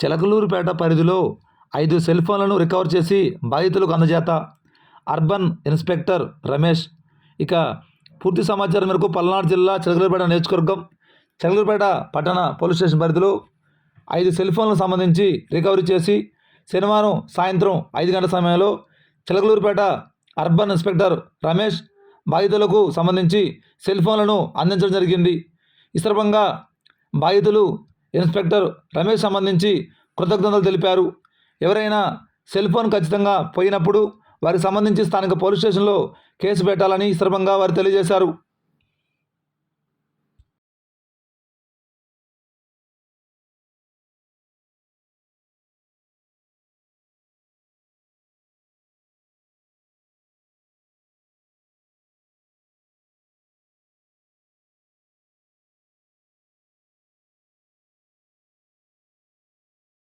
చిలకలూరుపేట పరిధిలో ఐదు సెల్ ఫోన్లను రికవర్ చేసి బాధితులకు అందజేత. Urban inspector Ramesh. ఇక పూర్తి సమాచారం మేరకు పల్నాడు జిల్లా చిలకలూరుపేట నియోజకవర్గం చిలకలూరుపేట పట్టణ పోలీస్ స్టేషన్ పరిధిలో ఐదు సెల్ ఫోన్లకు సంబంధించి రికవరీ చేసి శనివారం సాయంత్రం ఐదు గంటల సమయంలో చిలకలూరుపేట అర్బన్ ఇన్స్పెక్టర్ రమేష్ బాధితులకు సంబంధించి సెల్ ఫోన్లను అందించడం జరిగింది. ఈ సందర్భంగా బాధితులు ఇన్స్పెక్టర్ రమేష్ సంబంధించి కృతజ్ఞతలు తెలిపారు. ఎవరైనా సెల్ ఫోన్ ఖచ్చితంగా పోయినప్పుడు వారికి సంబంధించి స్థానిక పోలీస్ స్టేషన్లో కేసు పెట్టాలని ఈ సందర్భంగా వారు తెలియజేశారు.